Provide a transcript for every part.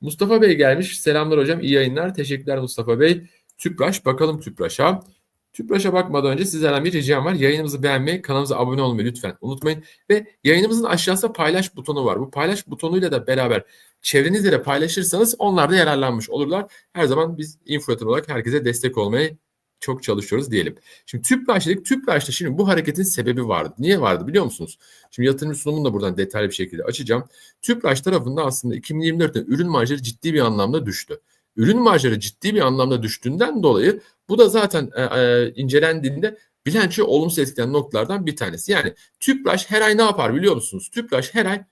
Mustafa Bey gelmiş. Selamlar hocam. iyi yayınlar. Teşekkürler Mustafa Bey. Tüpraş. Bakalım Tüpraş'a. Tüpraş'a bakmadan önce sizlerden bir ricam var. Yayınımızı beğenmeyi, kanalımıza abone olmayı lütfen unutmayın. Ve yayınımızın aşağısında paylaş butonu var. Bu paylaş butonuyla da beraber çevrenizle paylaşırsanız onlar da yararlanmış olurlar. Her zaman biz influencer olarak herkese destek olmaya çok çalışıyoruz diyelim. Şimdi Tüpraş dedik. Tüpraş'ta şimdi bu hareketin sebebi vardı. Niye vardı biliyor musunuz? Şimdi yatırım sunumunu da buradan detaylı bir şekilde açacağım. Tüpraş tarafında aslında 2024'te ürün marjları ciddi bir anlamda düştü. Ürün marjları ciddi bir anlamda düştüğünden dolayı bu da zaten e, e, incelendiğinde bilançoyu olumsuz etkileyen noktalardan bir tanesi. Yani Tüpraş her ay ne yapar biliyor musunuz? Tüpraş her ay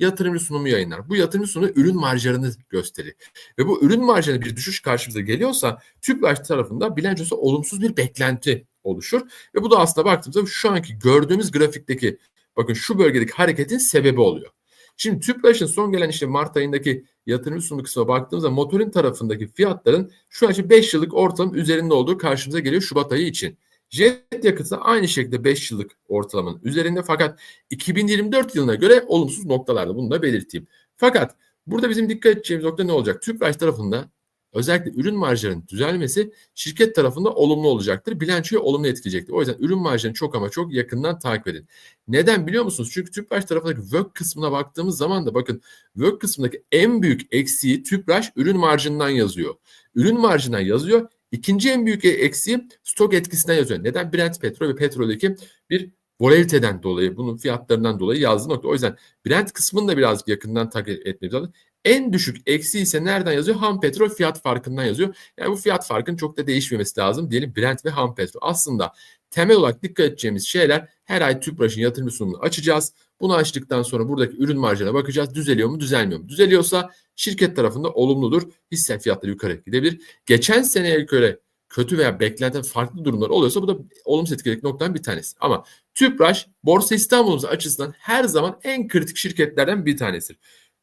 yatırımcı sunumu yayınlar. Bu yatırımcı sunumu ürün marjlarını gösterir. Ve bu ürün marjlarına bir düşüş karşımıza geliyorsa Tüpraş tarafında bilançosu olumsuz bir beklenti oluşur. Ve bu da aslında baktığımızda şu anki gördüğümüz grafikteki bakın şu bölgedeki hareketin sebebi oluyor. Şimdi Tüpraş'ın son gelen işte Mart ayındaki yatırım sunumu kısmına baktığımızda motorin tarafındaki fiyatların şu an için 5 yıllık ortalama üzerinde olduğu karşımıza geliyor Şubat ayı için. Jet yakıtı aynı şekilde 5 yıllık ortalamanın üzerinde fakat 2024 yılına göre olumsuz noktalarda bunu da belirteyim. Fakat burada bizim dikkat edeceğimiz nokta ne olacak? Tüpraş tarafında özellikle ürün marjlarının düzelmesi şirket tarafında olumlu olacaktır. Bilançoyu olumlu etkileyecektir. O yüzden ürün marjlarını çok ama çok yakından takip edin. Neden biliyor musunuz? Çünkü Tüpraş tarafındaki work kısmına baktığımız zaman da bakın work kısmındaki en büyük eksiği Tüpraş ürün marjından yazıyor. Ürün marjından yazıyor. İkinci en büyük eksiği stok etkisinden yazıyor. Neden? Brent petrol ve petroldeki bir volatiliteden dolayı, bunun fiyatlarından dolayı yazdığı nokta. O yüzden Brent kısmını da birazcık yakından takip etmemiz lazım. En düşük eksi ise nereden yazıyor? Ham petrol fiyat farkından yazıyor. Yani bu fiyat farkının çok da değişmemesi lazım diyelim Brent ve ham petrol. Aslında temel olarak dikkat edeceğimiz şeyler her ay Tüpraş'ın yatırım sunumunu açacağız. Bunu açtıktan sonra buradaki ürün marjına bakacağız. Düzeliyor mu, düzelmiyor mu? Düzeliyorsa şirket tarafında olumludur. Hisse fiyatları yukarı gidebilir. Geçen seneye göre kötü veya beklenten farklı durumlar oluyorsa bu da olumsuz etkileyecek noktadan bir tanesi. Ama Tüpraş Borsa İstanbul'umuz açısından her zaman en kritik şirketlerden bir tanesidir.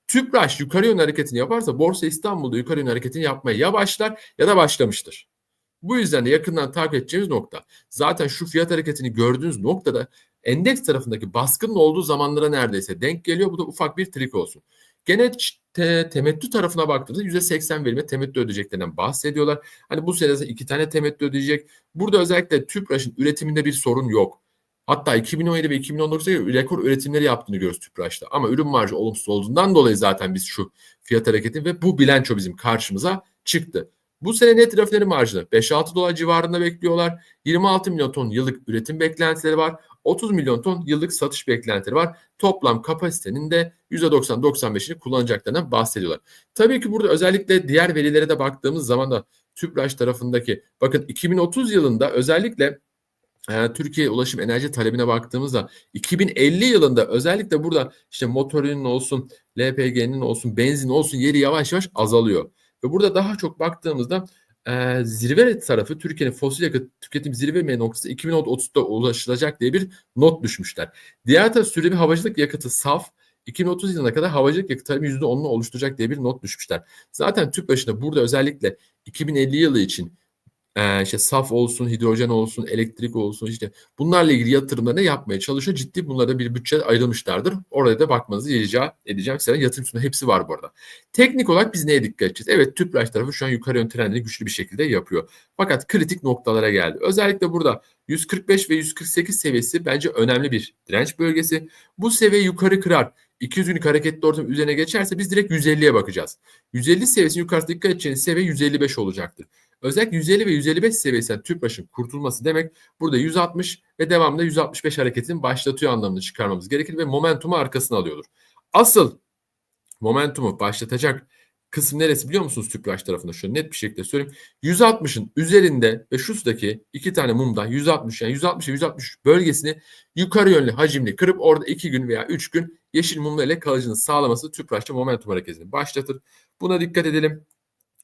Tüpraş yukarı yönlü hareketini yaparsa Borsa İstanbul'da yukarı yönlü hareketini yapmaya ya başlar ya da başlamıştır. Bu yüzden de yakından takip edeceğimiz nokta. Zaten şu fiyat hareketini gördüğünüz noktada endeks tarafındaki baskının olduğu zamanlara neredeyse denk geliyor. Bu da ufak bir trik olsun. Gene te, temettü tarafına baktığımızda %80 verime temettü ödeyeceklerinden bahsediyorlar. Hani bu senede iki tane temettü ödeyecek. Burada özellikle Tüpraş'ın üretiminde bir sorun yok. Hatta 2017 ve 2019'da rekor üretimleri yaptığını görüyoruz Tüpraş'ta. Ama ürün marjı olumsuz olduğundan dolayı zaten biz şu fiyat hareketi ve bu bilanço bizim karşımıza çıktı. Bu sene net rafineri marjını 5-6 dolar civarında bekliyorlar. 26 milyon ton yıllık üretim beklentileri var. 30 milyon ton yıllık satış beklentileri var. Toplam kapasitenin de %90-95'ini kullanacaklarından bahsediyorlar. Tabii ki burada özellikle diğer verilere de baktığımız zaman da Tüpraş tarafındaki bakın 2030 yılında özellikle e, Türkiye ulaşım enerji talebine baktığımızda 2050 yılında özellikle burada işte motorinin olsun, LPG'nin olsun, benzin olsun yeri yavaş yavaş azalıyor. Ve burada daha çok baktığımızda e, zirve tarafı Türkiye'nin fosil yakıt tüketim zirve noktası 2030'da ulaşılacak diye bir not düşmüşler. Diğer taraf sürekli havacılık yakıtı saf 2030 yılına kadar havacılık yakıt talebi %10'unu oluşturacak diye bir not düşmüşler. Zaten tüp başında burada özellikle 2050 yılı için e, işte saf olsun, hidrojen olsun, elektrik olsun işte bunlarla ilgili yatırımlarını yapmaya çalışıyor. Ciddi bunlara bir bütçe ayrılmışlardır. Oraya da bakmanızı rica edeceğim. Size yatırım sunumu hepsi var bu arada. Teknik olarak biz neye dikkat edeceğiz? Evet Tüpraş tarafı şu an yukarı yön trendini güçlü bir şekilde yapıyor. Fakat kritik noktalara geldi. Özellikle burada 145 ve 148 seviyesi bence önemli bir direnç bölgesi. Bu seviye yukarı kırar. 200 günlük hareketli ortam üzerine geçerse biz direkt 150'ye bakacağız. 150 seviyesinin yukarısında dikkat edeceğiniz seviye 155 olacaktır. Özellikle 150 ve 155 seviyesinden Tüpraş'ın kurtulması demek burada 160 ve devamında 165 hareketini başlatıyor anlamını çıkarmamız gerekir ve momentumu arkasına alıyordur. Asıl momentumu başlatacak kısım neresi biliyor musunuz Tüpraş tarafında? Şöyle net bir şekilde söyleyeyim. 160'ın üzerinde ve şuradaki iki tane mumda 160 yani 160 160 bölgesini yukarı yönlü hacimli kırıp orada 2 gün veya 3 gün yeşil mumla ile kalıcını sağlaması Tüpraş'ta momentum hareketini başlatır. Buna dikkat edelim.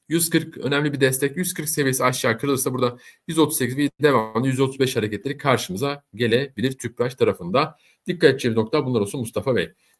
140 önemli bir destek. 140 seviyesi aşağı kırılırsa burada 138 ve devamlı 135 hareketleri karşımıza gelebilir Tüpraş tarafında. Dikkat edeceğimiz nokta bunlar olsun Mustafa Bey.